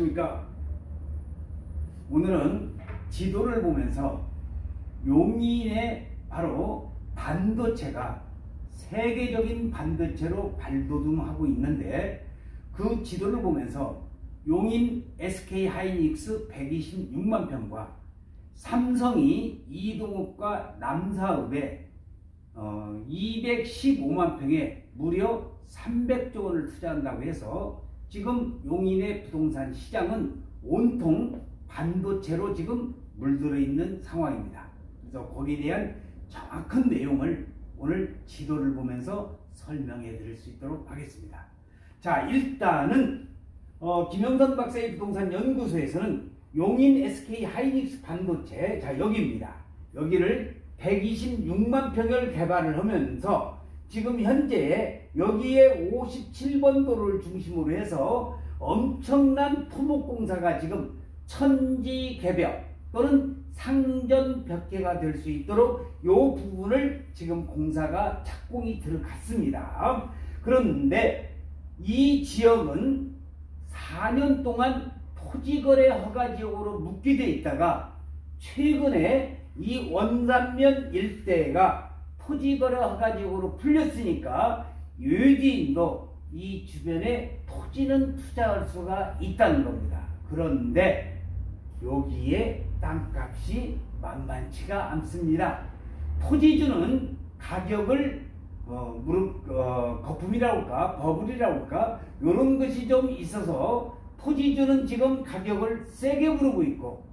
안녕하십니까. 오늘은 지도를 보면서 용인의 바로 반도체가 세계적인 반도체로 발돋움하고 있는데 그 지도를 보면서 용인 SK 하이닉스 126만 평과 삼성이 이동욱과 남사읍에 어, 215만 평에 무려 300조 원을 투자한다고 해서 지금 용인의 부동산 시장은 온통 반도체로 지금 물들어 있는 상황입니다. 그래서 거기에 대한 정확한 내용을 오늘 지도를 보면서 설명해 드릴 수 있도록 하겠습니다. 자, 일단은 어, 김영선 박사의 부동산 연구소에서는 용인 SK 하이닉스 반도체 자 여기입니다. 여기를 126만 평을 개발을 하면서 지금 현재 여기에 57번 도를 중심으로 해서 엄청난 토목공사가 지금 천지개벽 또는 상전벽계가 될 수 있도록 이 부분을 지금 공사가 착공이 들어갔습니다. 그런데 이 지역은 4년 동안 토지거래 허가 지역으로 묶이돼 있다가 최근에 이 원산면 일대가 토지거래 허가 지역으로 풀렸으니까 외지인도 이 주변에 토지는 투자할 수가 있다는 겁니다. 그런데 여기에 땅값이 만만치가 않습니다. 토지주는 가격을 어, 무릎 어, 거품이라고 할까 버블이라고 할까 이런 것이 좀 있어서 토지주는 지금 가격을 세게 부르고 있고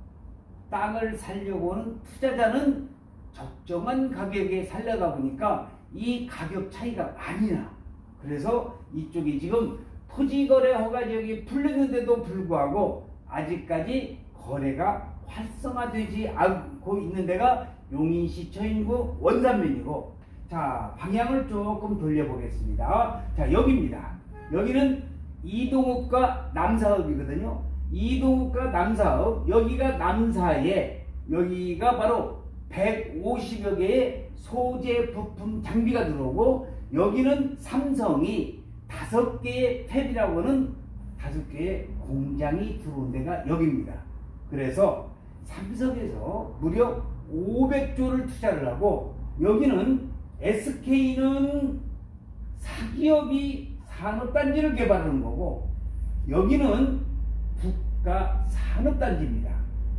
땅을 살려고 하는 투자자는 적정한 가격에 살려다 보니까 이 가격 차이가 많이 나. 그래서 이쪽이 지금 토지거래 허가 지역이 풀렸는데도 불구하고 아직까지 거래가 활성화되지 않고 있는 데가 용인시 처인구 원산면이고 자 방향을 조금 돌려보겠습니다. 자 여기입니다. 여기는 이동욱과 남사읍이거든요. 이동욱과 남사읍 여기가 남사에 여기가 바로 150여 개의 소재 부품 장비가 들어오고 여기는 삼성이 다섯 개의 탭이라고 하는 다섯 개의 공장이 들어온 데가 여기입니다. 그래서 삼성에서 무려 500조를 투자를 하고 여기는 SK는 사기업이 산업단지를 개발하는 거고 여기는 국가 산업단지입니다.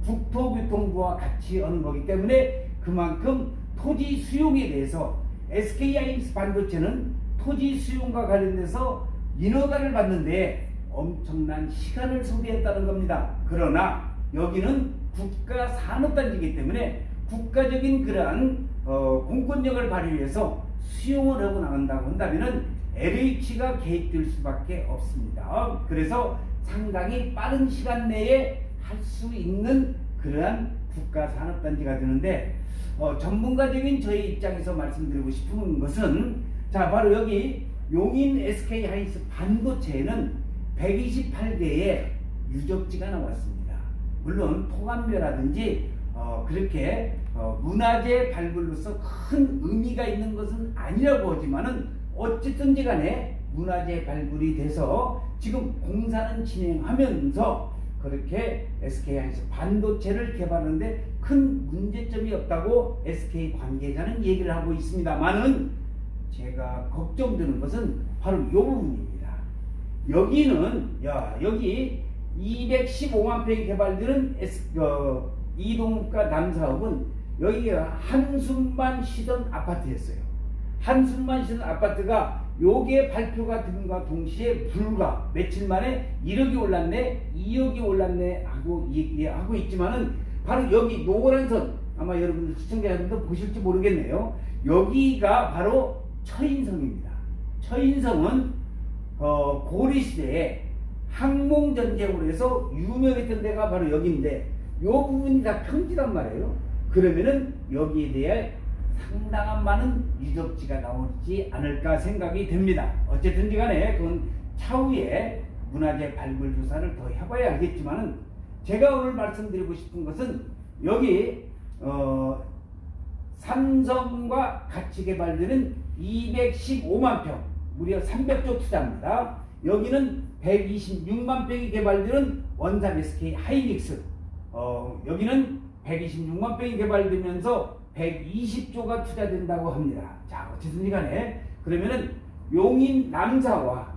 국토교통부와 같이 하는 거기 때문에 그만큼 토지 수용에 대해서 SK하이닉스 반도체는 토지 수용과 관련돼서 인허가를 받는데 엄청난 시간을 소비했다는 겁니다. 그러나 여기는 국가 산업단지이기 때문에 국가적인 그러한 어, 공권력을 발휘해서 수용을 하고 나간다고 한다면은 LH가 개입될 수밖에 없습니다. 그래서 상당히 빠른 시간 내에 할 수 있는 그러한 국가 산업단지가 되는데 어, 전문가적인 저희 입장에서 말씀드리고 싶은 것은 자 바로 여기 용인 SK 하이닉스 반도체에는 128개의 유적지가 나왔습니다. 물론 토감묘라든지 어, 그렇게 어, 문화재 발굴로서 큰 의미가 있는 것은 아니라고 하지만은 어쨌든지 간에 문화재 발굴이 돼서 지금 공사는 진행하면서 그렇게 SK 하이닉스 반도체를 개발하는데 큰 문제점이 없다고 SK 관계자는 얘기를 하고 있습니다만은 제가 걱정되는 것은 바로 이 부분입니다. 여기는 야 여기 215만 평이 개발되는 S, 어, 이동욱과 남사업은 여기가 한숨만 쉬던 아파트였어요. 한숨만 쉬던 아파트가 요게 발표가 된과 동시에 불과 며칠 만에 1억이 올랐네, 2억이 올랐네 하고 얘기하고 있지만은 바로 여기 노란 선 아마 여러분들 시청자분들 보실지 모르겠네요. 여기가 바로 처인성입니다. 처인성은 어, 고리 시대에 항몽 전쟁으로 해서 유명했던 데가 바로 여기인데 요 부분이 다 평지란 말이에요. 그러면은 여기에 대해 상당한 많은 유적지가 나오지 않을까 생각이 됩니다. 어쨌든지 간에 그건 차후에 문화재 발굴 조사를 더 해봐야 알겠지만은 제가 오늘 말씀드리고 싶은 것은 여기 어, 삼성과 같이 개발되는 215만 평 무려 300조 투자입니다. 여기는 126만 평이 개발되는 원산 SK 하이닉스 어, 여기는 126만 평이 개발되면서 120조가 투자된다고 합니다. 자 어쨌든 간에 그러면은 용인 남사와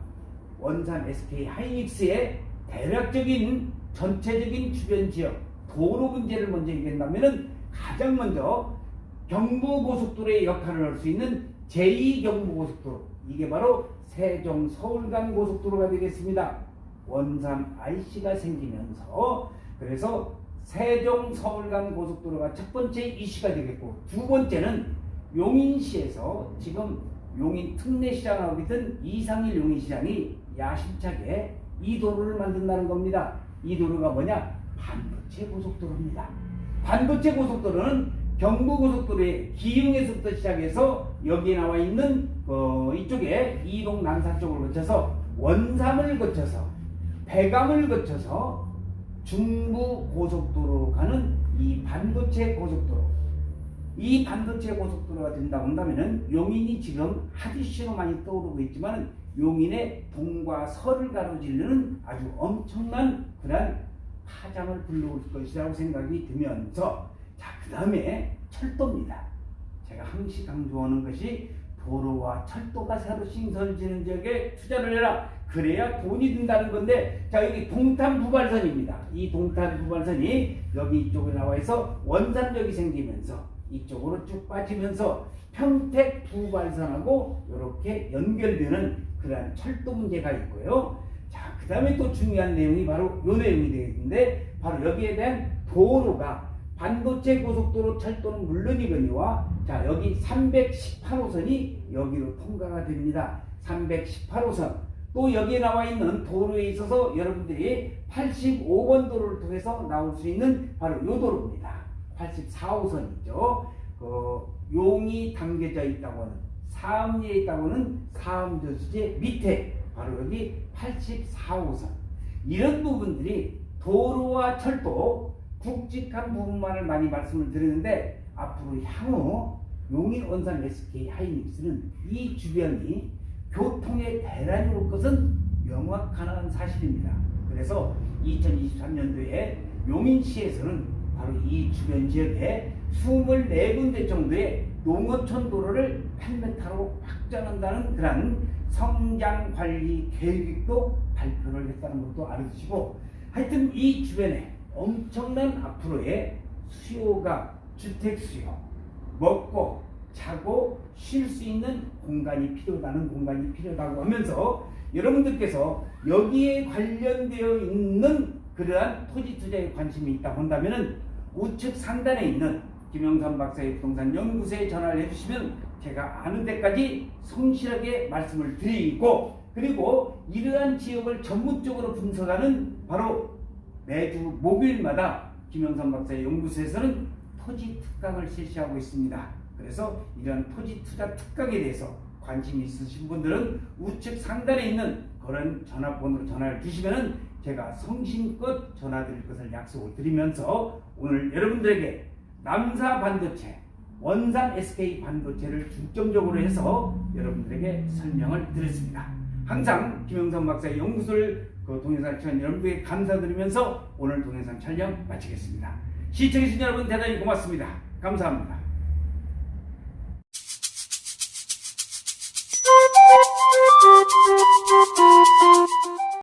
원산 SK 하이닉스의 대략적인 전체적인 주변 지역 도로 문제를 먼저 얘기한다면은 가장 먼저 경부고속도로의 역할을 할 수 있는 제2경부고속도로 이게 바로 세종 서울 간 고속도로가 되겠습니다. 원산 IC가 생기면서 그래서 세종 서울 간 고속도로가 첫 번째 이슈가 되겠고 두 번째는 용인시에서 지금 용인 특례시장하고 있던 이상일 용인시장이 야심차게 이 도로를 만든다는 겁니다. 이 도로가 뭐냐? 반도체 고속도로입니다. 반도체 고속도로는 경부고속도로의 기흥에서부터 시작해서 여기 나와 있는 어, 이쪽에 이동 남산 쪽을 거쳐서 원삼을 거쳐서 배감을 거쳐서 중부 고속도로로 가는 이 반도체 고속도로 이 반도체 고속도로가 된다고 한다면은 용인이 지금 하디슈로 많이 떠오르고 있지만 용인의 동과 서를 가로지르는 아주 엄청난 그런 파장을 불러올 것이라고 생각이 들면서 자, 그 다음에 철도입니다. 제가 항시 강조하는 것이 도로와 철도가 새로 신설되는 지역에 투자를 해라. 그래야 돈이 든다는 건데, 자, 여기 동탄 부발선입니다. 이 동탄 부발선이 여기 이쪽에 나와 있어 원산역이 생기면서 이쪽으로 쭉 빠지면서 평택 부발선하고 이렇게 연결되는 그러한 철도 문제가 있고요. 자, 그 다음에 또 중요한 내용이 바로 요 내용이 되겠는데, 바로 여기에 대한 도로가 반도체 고속도로 철도는 물론이거니와 자 여기 318호선이 여기로 통과가 됩니다. 318호선 또 여기에 나와 있는 도로에 있어서 여러분들이 85번 도로를 통해서 나올 수 있는 바로 요 도로입니다. 84호선이죠. 그 용이 담겨져 있다고 하는 사암리에 있다고 하는 사암저수지 밑에 바로 여기 84호선 이런 부분들이 도로와 철도 굵직한 부분만을 많이 말씀을 드리는데 앞으로 향후 용인 원산 SK 하이닉스는 이 주변이 교통의 대란이 올 것은 명확한 사실입니다. 그래서 2023년도에 용인시에서는 바로 이 주변 지역에 24군데 정도의 농어촌 도로를 8m로 확장한다는 그런 성장 관리 계획도 발표를 했다는 것도 알아두시고 하여튼 이 주변에 엄청난 앞으로의 수요가 주택 수요, 먹고 자고 쉴 수 있는 공간이 필요하다는 공간이 필요하다고 하면서 여러분들께서 여기에 관련되어 있는 그러한 토지 투자에 관심이 있다 본다면은 우측 상단에 있는 김영삼 박사의 부동산 연구소에 전화를 해주시면 제가 아는 데까지 성실하게 말씀을 드리고 그리고 이러한 지역을 전문적으로 분석하는 바로 매주 목요일마다 김영삼 박사의 연구소에서는 토지 특강을 실시하고 있습니다. 그래서 이런 토지 투자 특강에 대해서 관심 있으신 분들은 우측 상단에 있는 그런 전화번호로 전화를 주시면은 제가 성심껏 전화 드릴 것을 약속을 드리면서 오늘 여러분들에게 남사 반도체, 원산 SK 반도체를 중점적으로 해서 여러분들에게 설명을 드렸습니다. 항상 김영삼 박사의 연구소를 그 동영상 촬영 여러분들에게 감사드리면서 오늘 동영상 촬영 마치겠습니다. 시청해주신 여러분 대단히 고맙습니다. 감사합니다.